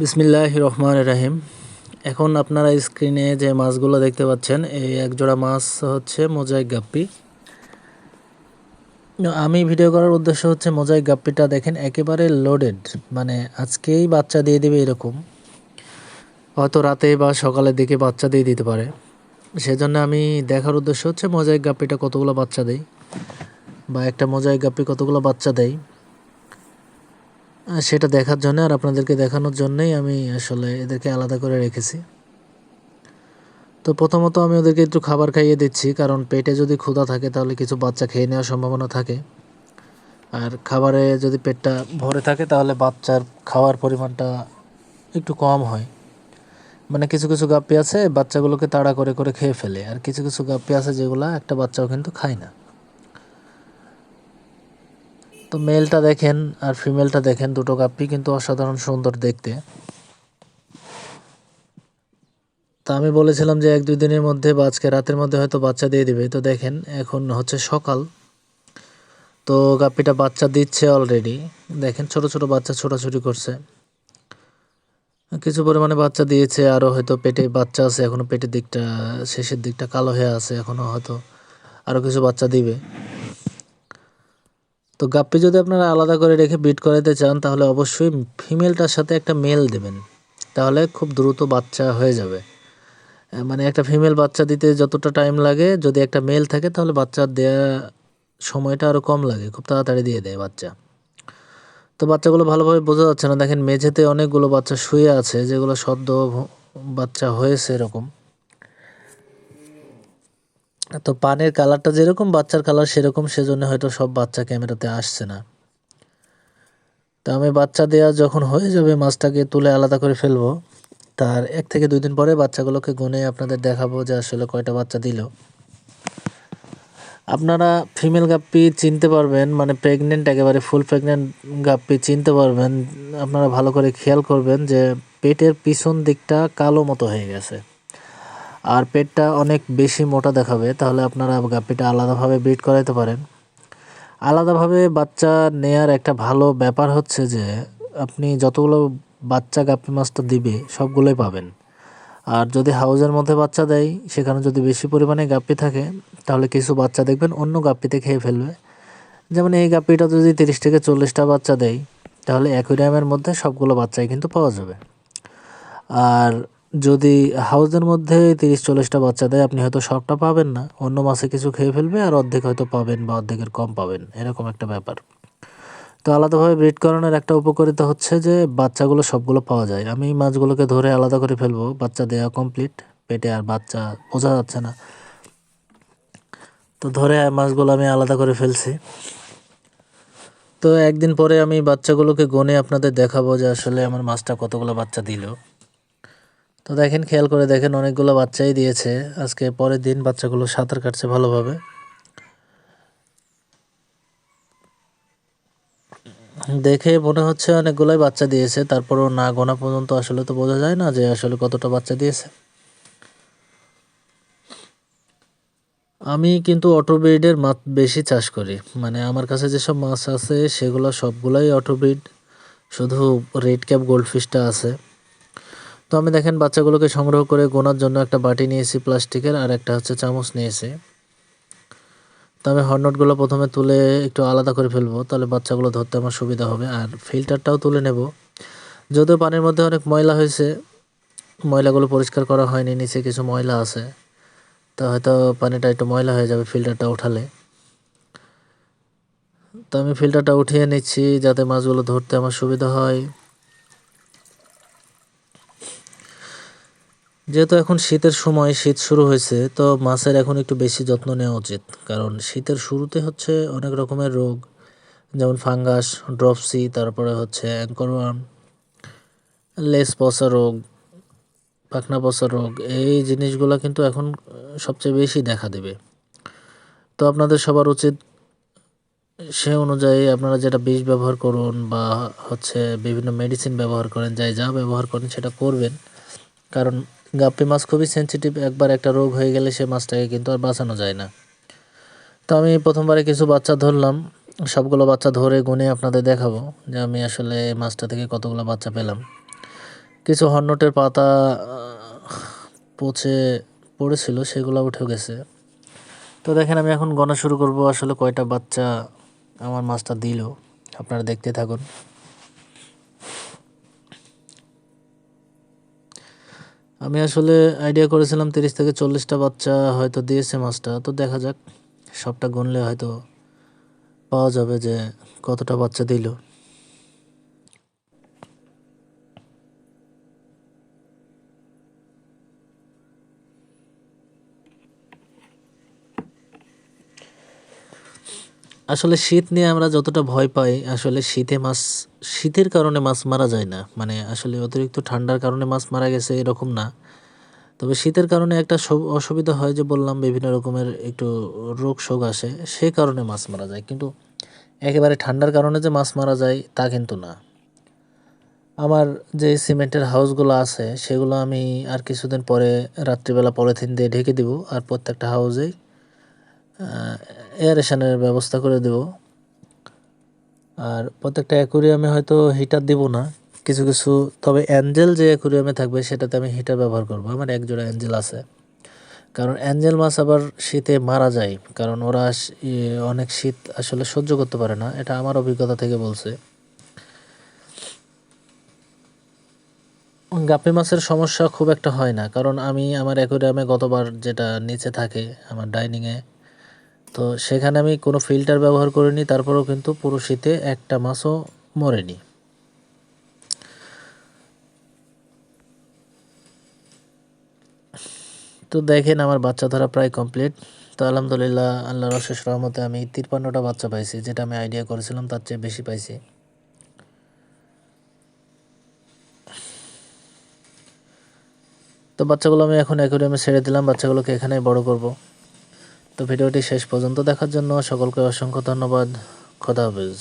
বিসমিল্লাহ রহমান রাহিম। এখন আপনারা স্ক্রিনে যে মাছগুলো দেখতে পাচ্ছেন, এই এক জোড়া মাছ হচ্ছে মোজাইক গাপ্পি। আমি ভিডিও করার উদ্দেশ্য হচ্ছে মোজাইক গাপ্পিটা দেখেন একেবারে লোডেড মানে আজকেই বাচ্চা দিয়ে দেবে এরকম। হয়তো রাতে বা সকালের দিকে বাচ্চা দিয়ে দিতে পারে। সেজন্য আমি দেখার উদ্দেশ্য হচ্ছে মোজাইক গাপ্পিটা কতগুলো বাচ্চা দেয়, বা একটা মোজাইক গাপ্পি কতগুলো বাচ্চা দেয়। সেটা দেখার জন্য আর আপনাদেরকে দেখানোর জন্যই আমি আসলে এদেরকে আলাদা করে রেখেছি। তো প্রথমত আমি ওদেরকে একটু খাবার খাইয়ে দিচ্ছি, কারণ পেটে যদি ক্ষুধা থাকে তাহলে কিছু বাচ্চা খেয়ে নেওয়ার সম্ভাবনা থাকে। আর খাবারে যদি পেটটা ভরে থাকে তাহলে বাচ্চার খাওয়ার পরিমাণটা একটু কম হয়। মানে কিছু কিছু গাপ্পি আছে, বাচ্চাগুলোকে তাড়া করে করে খেয়ে ফেলে। আর কিছু কিছু গাপ্পি আছে যেগুলো একটা বাচ্চাও কিন্তু খায় না। তো মেলটা দেখেন আর ফিমেলটা দেখেন, দুটো গাপ্পি কিন্তু অসাধারণ সুন্দর দেখতে। তা আমি বলেছিলাম যে এক দুই দিনের মধ্যে বা আজকে রাতের মধ্যে হয়তো বাচ্চা দিয়ে দিবে। তো দেখেন, এখন হচ্ছে সকাল। তো গাপ্পিটা বাচ্চা দিচ্ছে অলরেডি দেখেন, ছোট ছোট বাচ্চা ছোটাছুটি করছে। কিছু পরিমাণে বাচ্চা দিয়েছে আরও হয়তো পেটে বাচ্চা আছে এখনও পেটের দিকটা, শেষের দিকটা কালো হয়ে আছে এখনও হয়তো আরও কিছু বাচ্চা দিবে। তো গাপ্পি যদি আপনারা আলাদা করে রেখে বিট করাতে চান, তাহলে অবশ্যই ফিমেলটার সাথে একটা মেল দেবেন। তাহলে খুব দ্রুত বাচ্চা হয়ে যাবে। মানে একটা ফিমেল বাচ্চা দিতে যতটা টাইম লাগে, যদি একটা মেল থাকে, তাহলে বাচ্চা দেওয়া সময়টা আরও কম লাগে। খুব তাড়াতাড়ি দিয়ে দেয় বাচ্চা। তো বাচ্চাগুলো ভালোভাবে বোঝা যাচ্ছে না। দেখেন, মেঝেতে অনেকগুলো বাচ্চা শুয়ে আছে, যেগুলো সদ্য বাচ্চা হয়েছে এরকম। তো পানের কালারটা যেরকম বাচ্চার কালার সেরকম, সেজন্য হয়তো সব বাচ্চা ক্যামেরাতে আসছে না। তো আমি বাচ্চা দেওয়া যখন হয়ে যাবে মাছটাকে তুলে আলাদা করে ফেলব, তার এক থেকে দুই দিন পরে বাচ্চাগুলোকে গুনে আপনাদের দেখাবো যে আসলে কয়টা বাচ্চা দিল। আপনারা ফিমেল গাপ্পি চিনতে পারবেন মানে প্রেগনেন্ট, একেবারে ফুল প্রেগনেন্ট গাপ্পি চিনতে পারবেন। আপনারা ভালো করে খেয়াল করবেন যে পেটের পিছন দিকটা কালো মতো হয়ে গেছে। আর পেটটা অনেক বেশি মোটা দেখাবে, তাহলে আপনারা গাপ্পিটা আলাদাভাবে ব্রিড করাইতে পারেন। আলাদাভাবে বাচ্চা নেয়ার একটা ভালো ব্যাপার হচ্ছে যে, আপনি যতগুলো বাচ্চা গাপ্পি মাছটা দিবে, সবগুলোই পাবেন। আর যদি হাউজের মধ্যে বাচ্চা দেয়, সেখানে যদি বেশি পরিমাণে গাপ্পি থাকে, তাহলে কিছু বাচ্চা দেখবেন অন্য গাপ্পিতে খেয়ে ফেলবে। যেমন এই গাপ্পিটা যদি তিরিশ থেকে চল্লিশটা বাচ্চা দেয়, তাহলে অ্যাকুরিয়ামের মধ্যে সবগুলো বাচ্চাই কিন্তু পাওয়া যাবে। আর যদি হাউজের মধ্যে তিরিশ চল্লিশটা বাচ্চা দেয়, আপনি হয়তো সবটা পাবেন না। অন্য মাছে কিছু খেয়ে ফেলবে আর অর্ধেক হয়তো পাবেন বা অর্ধেকের কম পাবেন। এরকম একটা ব্যাপার। তো আলাদাভাবে ব্রিড করানোর একটা উপকারিতা হচ্ছে যে, বাচ্চাগুলো সবগুলো পাওয়া যায়। আমি মাছগুলোকে ধরে আলাদা করে ফেলব। বাচ্চা দেওয়া কমপ্লিট পেটে আর বাচ্চা বোঝা যাচ্ছে না। তো ধরে মাছগুলো আমি আলাদা করে ফেলছি। তো একদিন পরে আমি বাচ্চাগুলোকে গনে আপনাদের দেখাবো যে আসলে আমার মাছটা কতগুলো বাচ্চা দিল। তো দেখেন, খেয়াল করে দেখেন, অনেকগুলো বাচ্চাই দিয়েছে। আজকে পরের দিন বাচ্চাগুলো সাঁতার কাটছে ভালোভাবে। দেখে মনে হচ্ছে অনেকগুলোই বাচ্চা দিয়েছে। তারপরও না গোনা পর্যন্ত আসলে তো বোঝা যায় না যে আসলে কতটা বাচ্চা দিয়েছে। আমি কিন্তু অটোব্রিডের মাছ বেশি চাষ করি। মানে আমার কাছে যেসব মাছ আছে, সেগুলো সবগুলোই অটোব্রিড। শুধু রেড ক্যাপ গোল্ডফিশটা আছে। তো আমি দেখেন, বাচ্চাগুলোকে সংগ্রহ করে গোনার জন্য একটা বাটি নিয়েছি প্লাস্টিকের আর একটা হচ্ছে চামচ নিয়েছি। তো আমি হর্নটগুলো প্রথমে তুলে একটু আলাদা করে ফেলব, তাহলে বাচ্চাগুলো ধরতে আমার সুবিধা হবে। আর ফিল্টারটাও তুলে নেব। যদিও পানির মধ্যে অনেক ময়লা হয়েছে, ময়লাগুলো পরিষ্কার করা হয়নি, নিচে কিছু ময়লা আছে। তা হয়তো পানিটা একটু ময়লা হয়ে যাবে ফিল্টারটা উঠালে। তো আমি ফিল্টারটা উঠিয়ে নিচ্ছি যাতে মাছগুলো ধরতে আমার সুবিধা হয়। যেহেতু এখন শীতের সময়, শীত শুরু হয়েছে, তো মাছের এখন একটু বেশি যত্ন নেওয়া উচিত। কারণ শীতের শুরুতে হচ্ছে অনেক রকমের রোগ, যেমন ফাঙ্গাস, ড্রপসি, তারপরে হচ্ছে অ্যাঙ্করওয়ার্ম লেস পচা রোগ, পাখনা পচা রোগ, এই জিনিসগুলো কিন্তু এখন সবচেয়ে বেশি দেখা দেবে। তো আপনাদের সবার উচিত সে অনুযায়ী আপনারা যেটা বিষ ব্যবহার করুন বা হচ্ছে বিভিন্ন মেডিসিন ব্যবহার করেন, যাই যা ব্যবহার করেন সেটা করবেন। কারণ গাপ্পি মাছ খুবই সেন্সিটিভ একবার একটা রোগ হয়ে গেলে সে মাছটাকে কিন্তু আর বাঁচানো যায় না। তো আমি প্রথমবারে কিছু বাচ্চা ধরলাম, সবগুলো বাচ্চা ধরে গুনে আপনাদের দেখাবো যে আমি আসলে মাছটা থেকে কতগুলো বাচ্চা পেলাম। কিছু হর্নটের পাতা পচে পড়েছিল, সেগুলো উঠে গেছে। তো দেখেন আমি এখন গণা শুরু করব, আসলে কয়টা বাচ্চা আমার মাছটা দিল। আপনারা দেখতে থাকুন। আমি আসলে আইডিয়া করেছিলাম তিরিশ থেকে চল্লিশটা বাচ্চা হয়তো দিয়েছে মাছটা, তো দেখা যাক সবটা গুনলে হয়তো পাওয়া যাবে যে কতটা বাচ্চা দিল। আসলে শীত নিয়ে আমরা যতটা ভয় পাই, আসলে শীতে মাছ, শীতের কারণে মাছ মারা যায় না। মানে আসলে অতিরিক্ত ঠান্ডার কারণে মাছ মারা গেছে এরকম না। তবে শীতের কারণে একটা সব- অসুবিধা হয় যে বললাম, বিভিন্ন রকমের একটু রোগ শোক আসে, সে কারণে মাছ মারা যায়। কিন্তু একেবারে ঠান্ডার কারণে যে মাছ মারা যায়, তা কিন্তু না। আমার যে সিমেন্টের হাউসগুলো আছে, সেগুলো আমি আর কিছুদিন পরে, রাত্রিবেলা পলিথিন দিয়ে ঢেকে দিব, আর প্রত্যেকটা হাউসেই এয়ারেশনের ব্যবস্থা করে দেব। আর প্রত্যেকটা অ্যাকুরিয়ামে হয়তো হিটার দিব না। কিছু কিছু, তবে অ্যাঞ্জেল যে অ্যাকুরিয়ামে থাকবে, সেটাতে আমি হিটার ব্যবহার করব। আমার এক জোড়া অ্যাঞ্জেল আছে। কারণ অ্যাঞ্জেল মাছ আবার শীতে মারা যায়। কারণ ওরা অনেক শীত আসলে সহ্য করতে পারে না। এটা আমার অভিজ্ঞতা থেকে বলছে। গাপ্পি মাছের সমস্যা খুব একটা হয় না। কারণ আমি আমার অ্যাকুরিয়ামে গতবার যেটা নিচে থাকে, আমার ডাইনিংয়ে তো সেখানে আমি কোনো ফিল্টার ব্যবহার করিনি, তারপরেও কিন্তু পুরো শীতে একটা মাছও মরেনি। তো দেখেন আমার বাচ্চা ধরা প্রায় কমপ্লিট। তো আলহামদুলিল্লাহ, আল্লাহর অশেষ রহমতে আমি তিপ্পান্নটা বাচ্চা পাইছি, যেটা আমি আইডিয়া করেছিলাম তার চেয়ে বেশি পাইছি। তো বাচ্চাগুলো আমি এখন অ্যাকুরিয়ামে ছেড়ে দিলাম, বাচ্চাগুলোকে এখানেই বড় করব। তো ভিডিওটি শেষ পর্যন্ত দেখার জন্য সকলকে অসংখ্য ধন্যবাদ। খোদা হাফেজ।